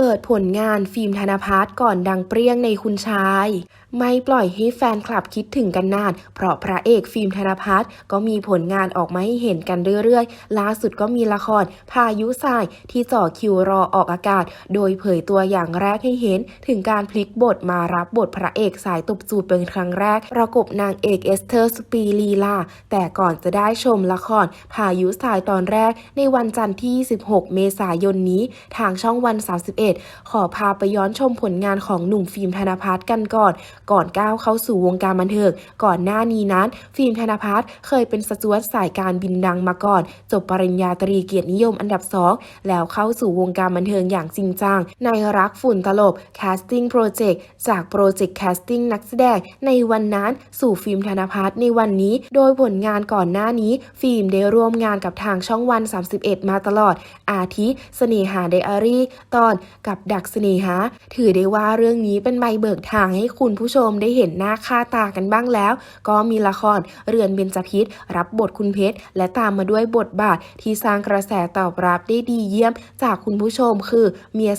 เปิดผลงานฟิล์มธนภัทรก่อนดังเปรี้ยงในคุณชาย ไม่ปล่อยให้แฟนคลับคิดถึงกันนาน เพราะพระเอกฟิล์มธนภัทรก็มีผลงานออกมาให้เห็นกันเรื่อยๆ ล่าสุดก็มีละคร พายุทรายที่จ่อคิวรอออกอากาศ โดยเผยตัวอย่างแรกให้เห็น ถึงการพลิกบทมารับบทพระเอกสายตบจูบเป็นครั้งแรก ประกบนางเอกเอสเธอร์สปีลีลา แต่ก่อนจะได้ชมละคร พายุทรายตอนแรก ในวันจันทร์ที่26เมษายนนี้ ทางช่องวัน 31 ขอพาไปย้อนชมผลงานของหนุ่มฟิล์มธนภัทรกันก่อนก่อนก้าวเข้าสู่วงการบันเทิงก่อนหน้านี้นั้น ฟิล์มธนภัทรเคยเป็นสจวตสายการบินดังมาก่อน จบปริญญาตรีเกียรตินิยมอันดับ2แล้วเข้าสู่วงการบันเทิงอย่างจริงจัง ในรักฝุ่นตลบ Casting Project จากโปรเจกต์ Casting นักแสดงในวันนั้นสู่ฟิล์มธนภัทรในวันนี้ โดยผลงานก่อนหน้านี้ ฟิล์มได้ร่วมงานกับทางช่องวัน 31 มาตลอด อาทิเสน่หาไดอารี่ ตอนกับดักเสน่หา ถือได้ว่าเรื่องนี้เป็นใบเบิกทางให้คุณผู้ชชมได้เห็นหน้าค่าตากันบ้างแล้ว ก็มีละครเรือนเบญจพิษรับบทคุณเพชร และตามมาด้วยบทบาทที่สร้างกระแสตอบรับได้ดีเยี่ยม จากคุณผู้ชมคือเมีย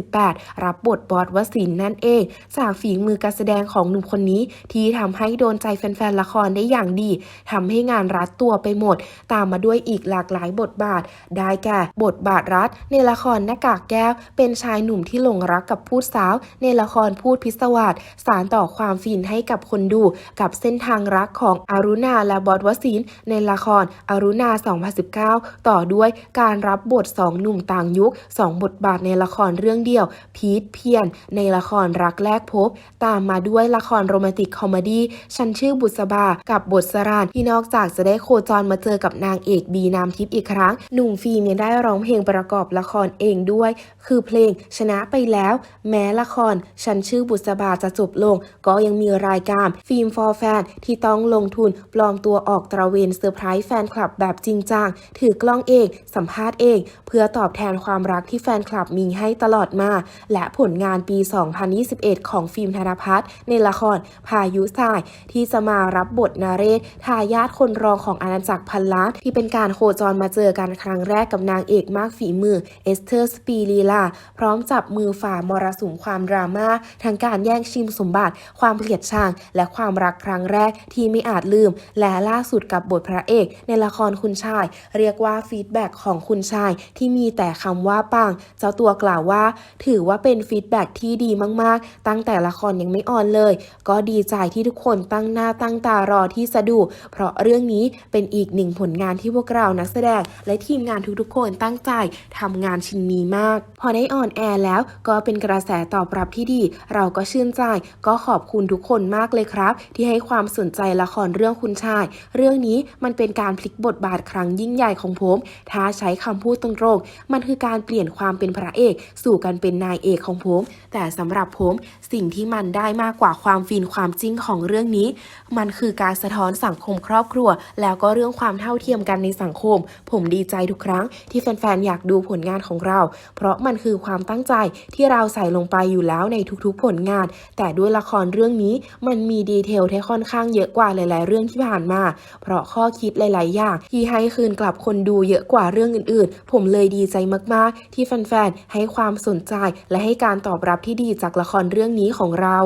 2018 รับบทบอสวสินนั่นเอง จากฝีมือการแสดงของหนุ่มคนนี้ที่ทำให้โดนใจแฟนๆละครได้อย่างดีทำให้งานรัดตัวไปหมด ตามมาด้วยอีกหลากหลายบทบาท ได้แก่บทบาทรัฐ ในละครหน้ากากแก้ว เป็นชายหนุ่มที่หลงรักกับพูดสาว ในละครพูดพิศวาสสารต่อความฟินให้กับคนดู กับเส้นทางรักของอารุณาและบอสวสินในละครอารุณา 2019 ต่อด้วยการรับบทสองหนุ่มต่างยุค 2 บทบาทในละครเรื่องเดียว พีทเพียน ในละครรักแรกพบ ตามมาด้วยละครโรแมนติกคอมเมดี้ฉันชื่อบุษบา กับบทสรานที่นอกจากจะได้โคจรมาเจอกับนางเอกบีนามทิพย์อีกครั้ง หนุ่มฟิล์มยังได้ร้องเพลงประกอบละครเองด้วย คือเพลงชนะไปแล้ว แม้ละคร ฉันชื่อบุษบาจะจบลงก็ยังมีรายการฟิล์ม for แฟนที่ต้องลงทุนปลอมตัวออกตระเวนเซอร์ไพรส์แฟนคลับแบบจริงจังถือกล้องเอง สัมภาษณ์เอง เพื่อตอบแทนความรักที่แฟนคลับมีให้ตลอดมา และผลงานปี 2021 ของฟิล์มธนภัทรในละครพายุทราย ที่จะมารับบทนาเรศทายาทคนรองของอาณาจักรพันล้านที่เป็นการโคจรมาเจอกันครั้งแรกกับนางเอกมากฝีมือเอสเธอร์สปีลีลาพร้อมจับมือฝ่ามรสุมความดราม่าทั้งการแย่งชิงสมบัติความเกลียดชังและความรักครั้งแรกที่ไม่อาจลืม และล่าสุดกับบทพระเอก ในละครคุณชาย เรียกว่าฟีดแบ็กของคุณชายที่มีแต่คำว่าปัง เจ้าตัวกล่าวว่า ถือว่าเป็นฟีดแบ็กที่ดีมากๆ ตั้งแต่ละครยังไม่ออนเลย ก็ดีใจที่ทุกคนตั้งหน้าตั้งตารอที่จะดูเพราะเรื่องนี้เป็นอีกหนึ่งผลงานที่พวกเรานักแสดง และทีมงานทุกๆ คนตั้งใจทำงานชิ้นนี้มาก พอได้ออนแอร์แล้วก็เป็นกระแสตอบรับที่ดี เราก็ชื่นใจก็ขอบคุณทุกคนมากเลยครับ ที่ให้ความสนใจละครเรื่องคุณชาย เรื่องนี้มันเป็นการพลิกบทบาทครั้งยิ่งใหญ่ของผม ถ้าใช้คำพูดตรงๆ มันคือการเปลี่ยนความเป็นพระเอก สู่การเป็นนายเอกของผม แต่สำหรับผมสิ่งที่มันได้มากกว่าความฟินความจริงของเรื่องนี้ มันคือการสะท้อนสังคมครอบครัว แล้วก็เรื่องความเท่าเทียมกันในสังคม ผมดีใจทุกครั้ง ที่แฟนๆอยากดูผลงานของเรา เพราะมันคือความตั้งใจที่เราใส่ลงไปอยู่แล้วในทุกๆผลงาน แต่ด้วยละคครเรื่องนี้มันมีดีเทลที่ค่อนข้างเยอะกว่าหลาย ๆ เรื่องที่ผ่านมา เพราะข้อคิดหลาย ๆ อย่างที่ให้คืนกลับคนดูเยอะกว่าเรื่องอื่น ๆ ผมเลยดีใจมาก ๆ ที่แฟน ๆ ให้ความสนใจและให้การตอบรับที่ดีจากละครเรื่องนี้ของเรา